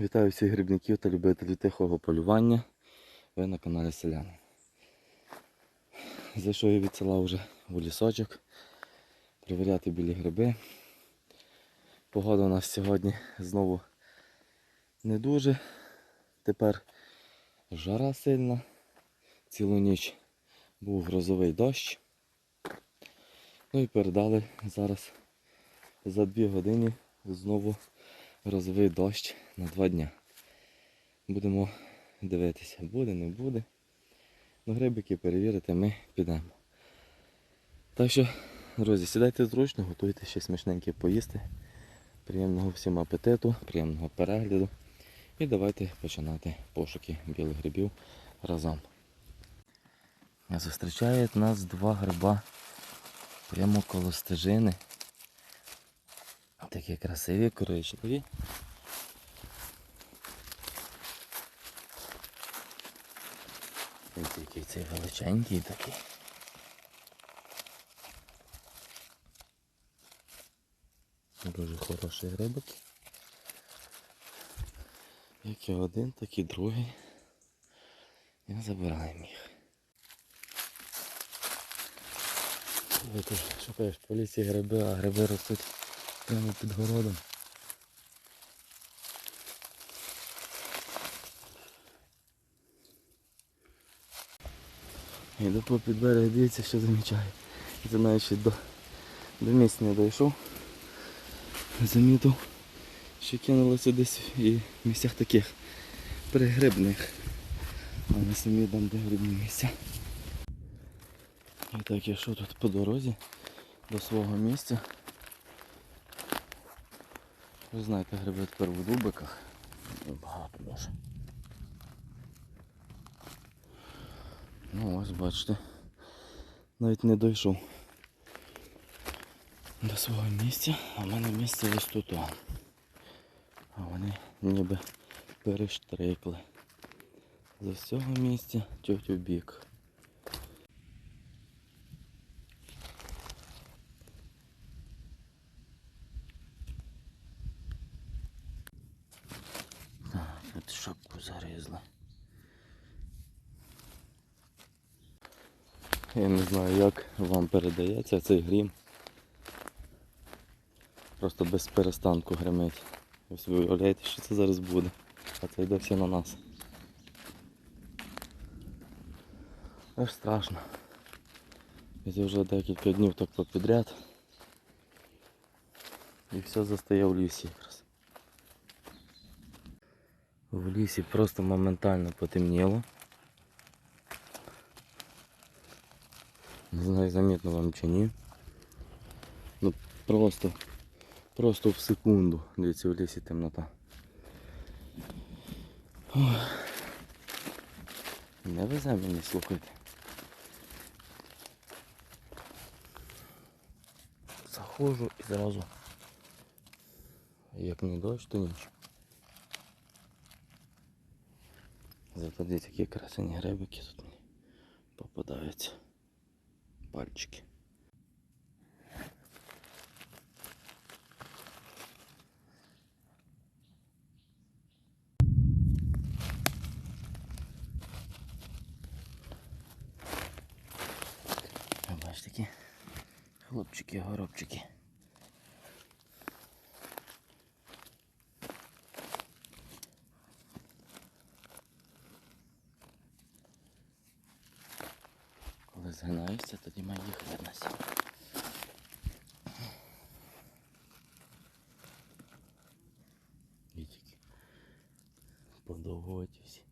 Вітаю всіх грибників та любителів тихого полювання. Ви на каналі Селяни. Зайшов я від вже у лісочок. Перевіряти білі гриби. Погода у нас сьогодні знову не дуже. Тепер жара сильна. Цілу ніч був грозовий дощ. Ну і передали зараз за дві години знову грозовий дощ на два дня. Будемо дивитися, буде, не буде. Ну, грибики перевірити ми підемо. Так що, друзі, сідайте зручно, готуйте щось смачненьке поїсти. Приємного всім апетиту, приємного перегляду. І давайте починати пошуки білих грибів разом. Зустрічає нас два гриба прямо коло стежини. Такі красиві, коричневі. Ось який цей величенький такий. Дуже хороший грибок. Як і один, так і другий. І забираємо їх. Тут шукаєш по лісі гриби, а гриби ростуть прямо під городом. Йду по під берег, дивіться, що замічаю. Це навіть ще до, до місця не дійшов. Замітив, що кинулося десь і в місцях таких пригрибних. А не самі там де грибні місця. І так, я що тут по дорозі до свого місця. Ви знаєте, гриби тепер в дубиках. Багато може. Ну ось бачите. Навіть не дійшов до свого місця, а в мене місце ось тут. А вони ніби перештрикли. З усього місця тьотю бік. Так, тут шапку зарізли. Я не знаю, як вам передається цей грім. Просто без перестанку гримить. Ось ви уявляєте, що це зараз буде. А це йде все на нас. Аж страшно. Це вже декілька днів так попідряд. І все застає в лісі якраз. В лісі просто моментально потемніло. знаю, замітно вам чи ні. Ну просто, просто в секунду. Дивіться, в лісі темнота. Ох. Не везе мені слухайте. Заходжу і зразу. Як не дощ, то ніч. Зато дивіться, які красиві грибики тут мені попадаються. Пальчики. А Бачите такі хлопчики, горобчики. Коли згинаються, тоді має їх виднося. Вітики. Подовготі всі.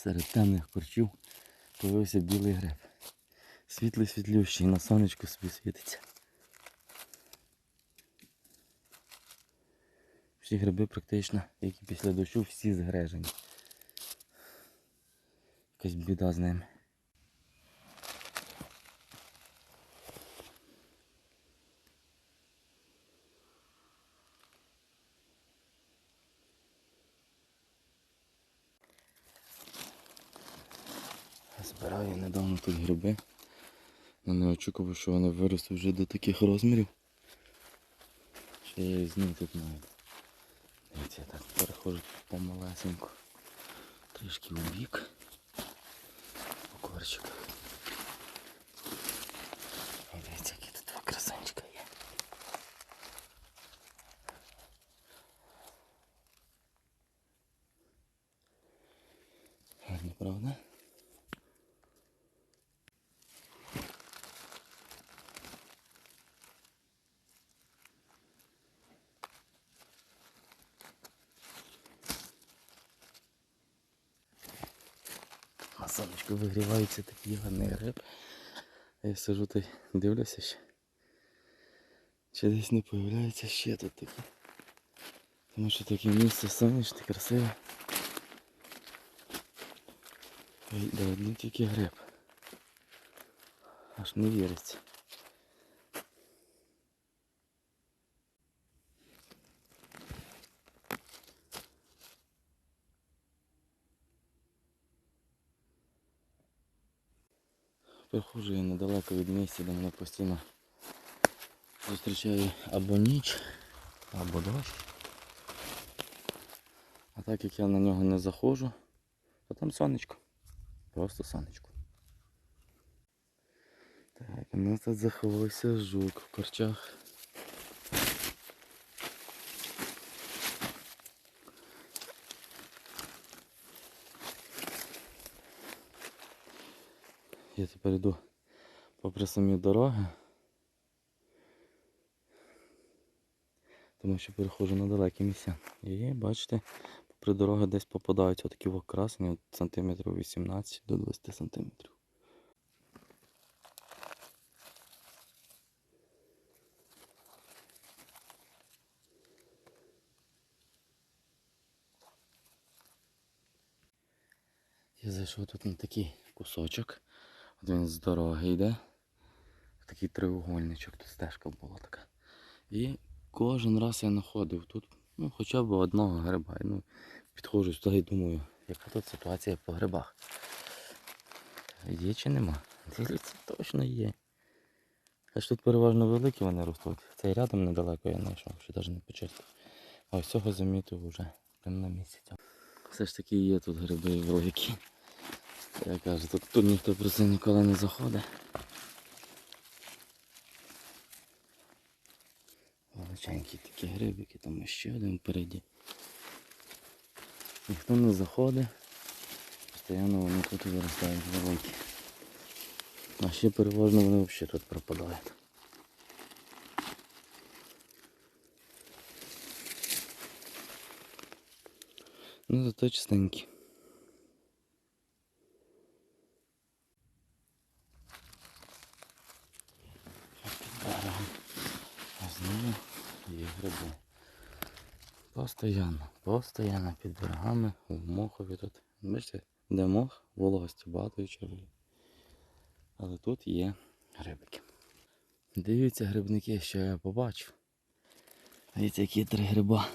Серед темних корчів появився білий гриб. Світлий світлющий, на сонечку собі світиться. Всі гриби практично, які після дощу, всі згрежені. Якась біда з ними. Збираю недавно тут гриби. але не очікував, що вони виросли вже до таких розмірів. Ще я їх зняти тут маю. Дивіться, я так переходжу помалесенько. Трішки у бік. По корчиках. О, Дивіться, які тут два красунчика є. Гарно, правда? На сонечку вигрівається такий гарний гриб. А я сижу та й дивлюся ще. Чи десь не появляється ще тут таке. Тому що таке місце сонячне, красиве. Ой, да одні тільки гриб. Аж не віриться. Я недалеко від місця, де мене постійно зустрічає або ніч, або дощ. А так як я на нього не заходжу, то там сонечко. Просто сонечко. Так, у нас тут заховався жук в корчах. Я тепер йду попри самі дороги. Тому що переходжу на далекі місця. І бачите, попри дороги десь попадаються такі окрасені от сантиметрів 18 до 20 сантиметрів. Я зайшов тут на такий кусочок. От він з дороги йде. Такий треугольничок, тут стежка була така. І кожен раз я знаходив тут ну, хоча б одного гриба. Ну, підходжу сюди і думаю, яка тут ситуація по грибах. Є чи нема? Дивіться, точно є. Аж тут переважно великі вони ростуть. Цей рядом недалеко я знайшов, ще навіть не почистив. А ось цього замітив вже на місяці. Все ж таки є тут гриби великі. Я кажу, тут, тут ніхто про це ніколи не заходить. Величенькі такі грибики, там ще один впереді. Ніхто не заходить. Постійно вони тут виростають великі. А ще переважно вони взагалі тут пропадають. Ну зато чистенькі. Берегом. А знову є гриби. Постоянно, постоянно під берегами, в мохові тут. Бачите, де мох, вологості багато і. Але тут є грибики. Дивіться грибники, що я побачив. Дивіться, які три гриба.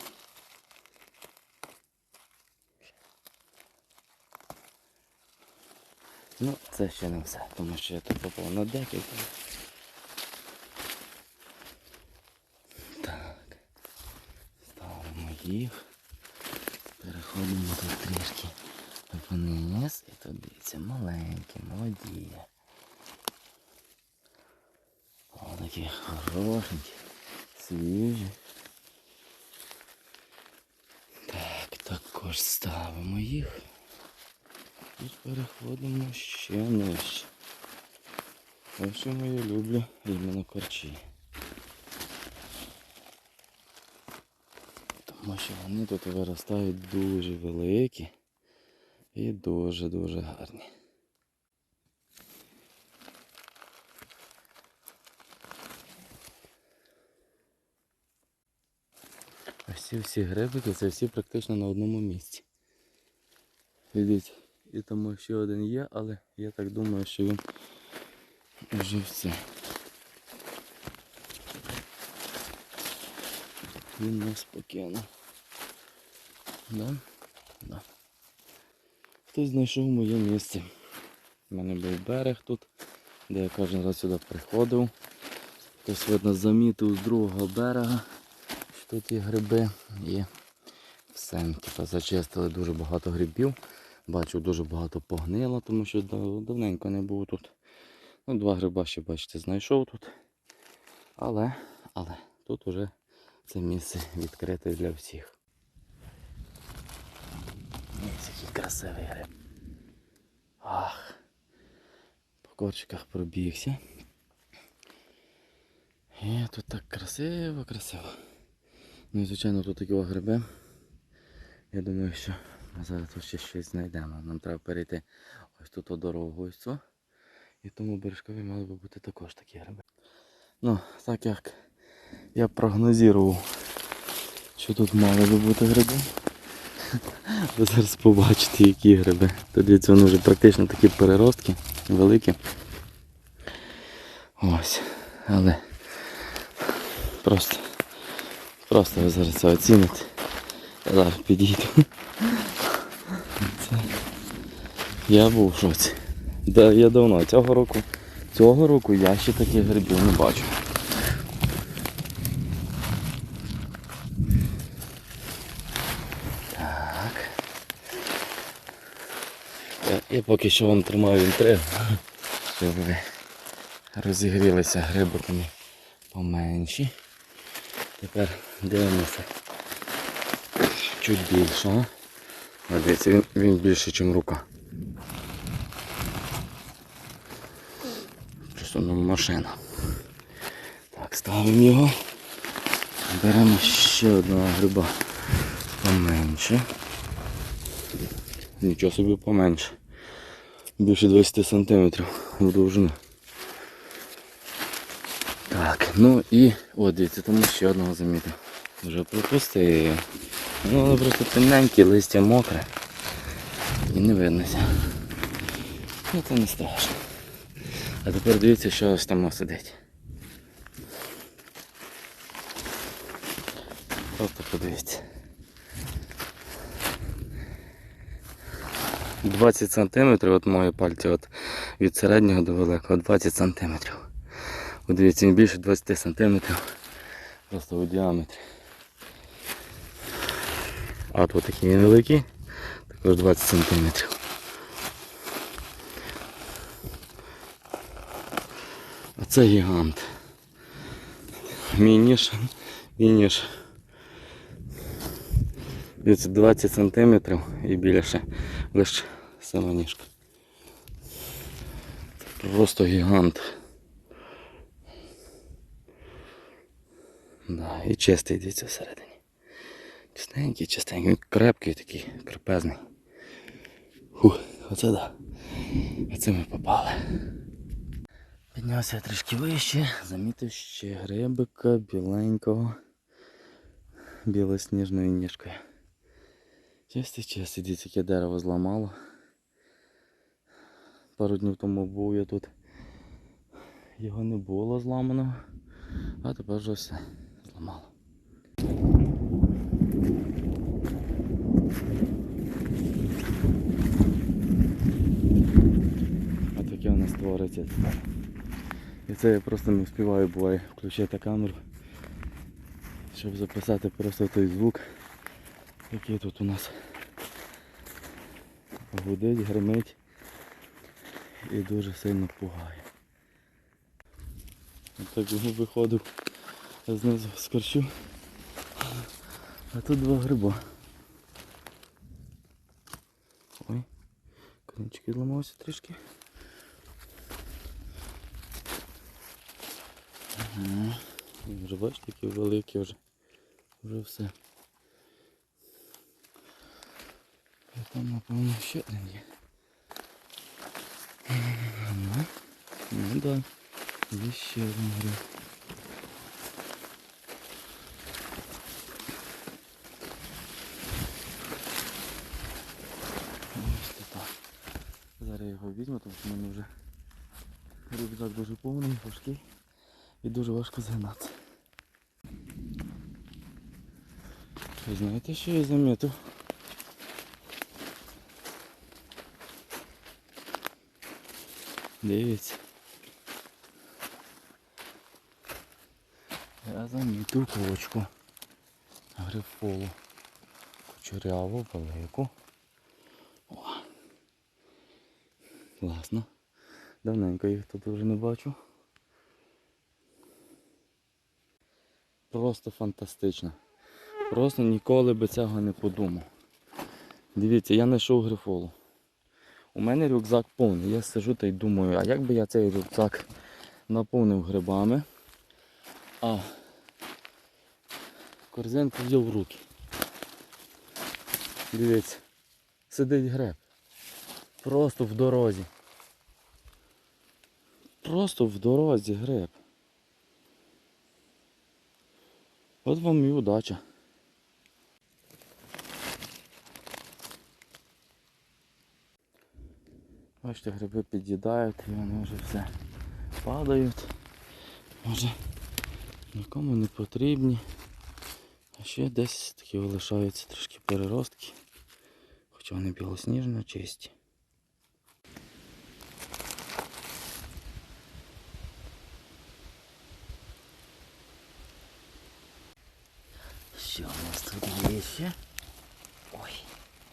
Ну, це ще не все, тому що я тут попав на декілька. Так. Їх. Переходимо тут трішки вниз. І тут дивіться, маленькі, молоді. О, такі хорошенькі, свіжі. Так, також ставимо їх. І переходимо ще нижче. Чому я люблю іменно корчі. Тому що вони тут виростають дуже великі І дуже-дуже гарні. Ось ці всі грибики, це всі практично на одному місці. Дивіться, і там ще один є, але я так думаю, що він вже все. Він нас покинув. Да? Да. Хтось знайшов моє місце. У мене був берег тут, де я кожен раз сюди приходив. Хтось видно замітив з другого берега, що тут є гриби. І все, типу, зачистили дуже багато грибів. Бачу, дуже багато погнило, тому що давненько не був тут. Ну, два гриба ще, бачите, знайшов тут. Але, але тут уже це місце відкрите для всіх. Ось який красивий гриб. Ах. По корчиках пробігся. І тут так красиво, красиво. Ну і звичайно тут такі гриби. Я думаю, що ми зараз тут ще щось знайдемо. Нам треба перейти ось тут дорогу ось цю. І тому бережкові мали би бути також такі гриби. Ну, так як я прогнозував, що тут мали би бути гриби. Ви зараз побачите, які гриби. Це вони вже практично такі переростки, великі. Ось. Але просто, просто ви зараз це оціните. Я зараз підійду. Це... Я був в шоці. Я давно цього року. Цього року я ще таких грибів не бачу. Так. Я, поки що вам тримаю інтригу, щоб ви розігрілися грибиками поменші. Тепер дивимося чуть більшого. Дивіться, він, він більше, ніж рука. Просто ну, машина. Так, ставимо його. Беремо ще одного гриба поменше. Нічого собі поменше. Більше 20 см в довжину. Так, ну і о, дивіться, тому ще одного замітив. Вже пропустив. Ну, але просто темненькі, листя мокре. І не виднося. Ну це не страшно. А тепер дивіться, що ось там сидить. Просто подивіться. 20 сантиметрів от мої пальці от від середнього до великого 20 сантиметрів. От дивіться, він більше 20 сантиметрів просто у діаметрі. А тут такі невеликі, також 20 сантиметрів. А це гігант. Ніж. Дивіться, 20 сантиметрів і більше лише сама ніжка. Просто гігант. Да, і чистий дивіться всередині. Чистенький, чистенький, він крепкий такий, крепезний. Фух, оце да. Оце ми попали. Піднявся трішки вище, замітив ще грибика біленького білосніжною ніжкою. Чистий, чистий, дивіться, яке дерево зламало. Пару днів тому був я тут. Його не було зламаного, а тепер вже все зламало. А таке у нас твориться. І це я просто не встигаю буває включити камеру, щоб записати просто той звук, який тут у нас гудить, гримить і дуже сильно пугає. Його виходив знизу з. А тут два гриба. Ой, конечки зламався трішки. Вже бачите, які великі вже. Вже все. Там, напевно, ще один є. Ну, ну да. Є ще один гриб. Ось це так. Зараз я його візьму, тому що в мене вже рюкзак дуже повний, важкий і дуже важко згинати. Ви знаєте, що я замітив? Дивіться. Я замітив кочку. Грифолу. Кучеряву, велику. О. Класно. Давненько їх тут вже не бачу. Просто фантастично. Просто ніколи би цього не подумав. Дивіться, я знайшов грифолу. У мене рюкзак повний. Я сижу та й думаю, а як би я цей рюкзак наповнив грибами, а корзинку взяв в руки. Дивіться, сидить гриб. Просто в дорозі. Просто в дорозі гриб. От вам і удача. Бачите, гриби під'їдають і вони вже все падають. Може нікому не потрібні. А ще десь такі лишаються трошки переростки. Хоча вони білосніжно чисті. Що у нас тут є ще? Ой,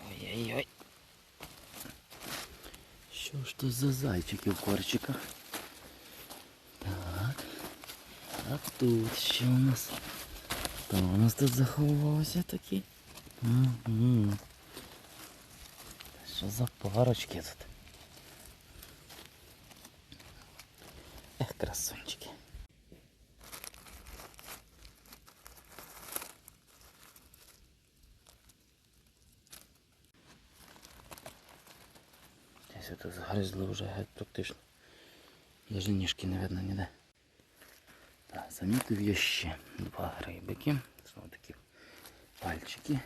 ой-ой-ой. Що за зайчики в корчиках? Так. А тут що у нас? Хто у нас тут такий? Угу. Що за парочки тут? Тут вже геть практично. Даже ніжки не видно ніде. Так, замітив я ще два грибики. Знову такі пальчики.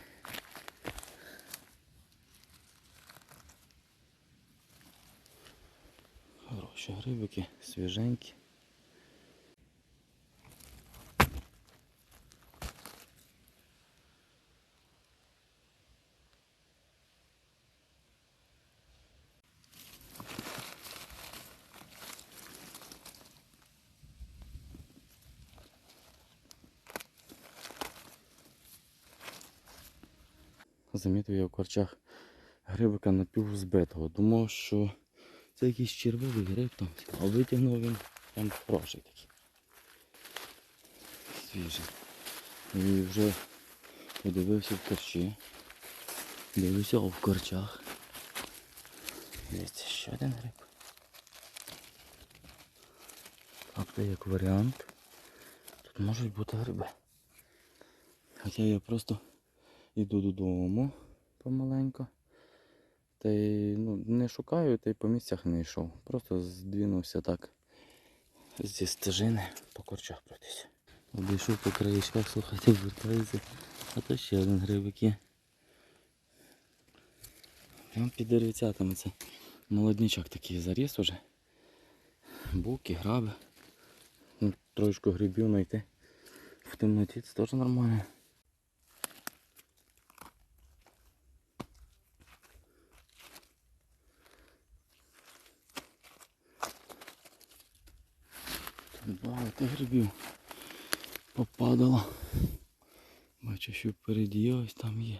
Хороші грибики, свіженькі. Замітив я в корчах грибика напівзбитого. Думав, що це якийсь червовий гриб там, а витягнув він там хороший такий. Свіжий. І вже подивився в корчі. Дивився в корчах. Дивіться, ще один гриб. Тобто як варіант. Тут можуть бути гриби. Хоча я просто йду додому помаленько. Та й ну, не шукаю, та й по місцях не йшов. Просто здвинувся так зі стежини по корчах пройтися. Обійшов по краєчках, слухайте, звертається. А то ще один грибик є. Прям під деревцятами це молоднячок такий заріс уже. Буки, граби. Ну, Трошку грибів знайти. В темноті це теж нормально. Тут багато грибів попадало. Бачу, що впереді ось там є.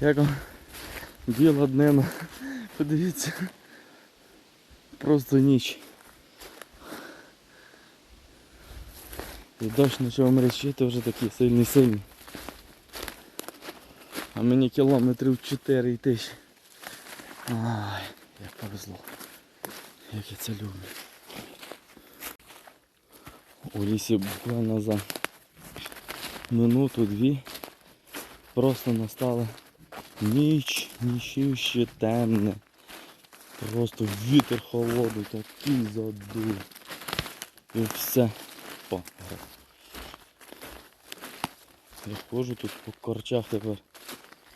Як вам біла днина. Подивіться. Просто ніч. І дощ почав мречити вже такий сильний сильний. А мені кілометрів 4 йти ще. Ай, як повезло. Як я це люблю. У лісі буквально за минуту-дві просто настала ніч, ніщище темне. Просто вітер холодний, такий задув. І все. О, гра. Я ходжу тут по корчах тепер.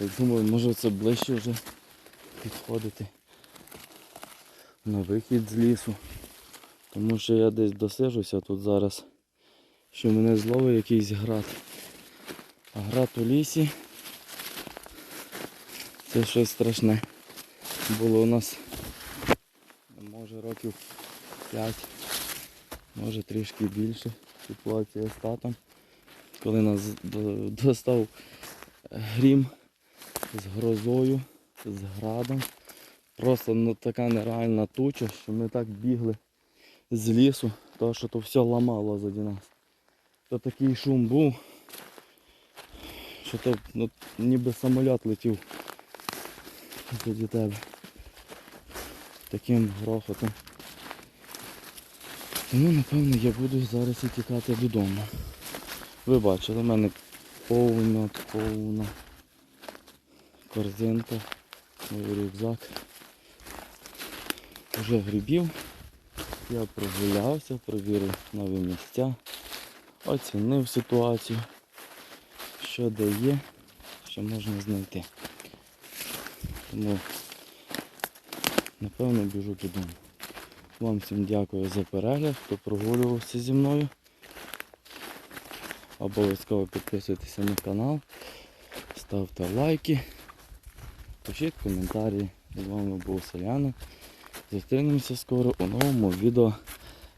Я думаю, може це ближче вже підходити на вихід з лісу. Тому що я десь досижуся тут зараз, що мене зловив якийсь град. А град у лісі це щось страшне. Було у нас може років 5, може трішки більше ситуація з татом. Коли нас достав грім з грозою, з градом. Просто ну, така нереальна туча, що ми так бігли з лісу, тому що то все ламало заді нас. То такий шум був, що то ну, ніби самоліт летів тебе. Таким грохотом. Тому напевно я буду зараз і тікати додому. Ви бачили, в мене повна, повна корзинка, мій рюкзак. Уже грибів. Я прогулявся, провірив нові місця, оцінив ситуацію, що де є, що можна знайти. Тому напевно біжу додому. Вам всім дякую за перегляд, хто прогулювався зі мною. Обов'язково підписуйтеся на канал, ставте лайки, пишіть коментарі. З вами був Соляна. Зустрінемося скоро у новому відео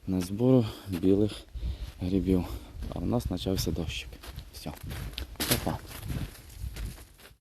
на збору білих грибів. А у нас почався дощик. Все. Па-па.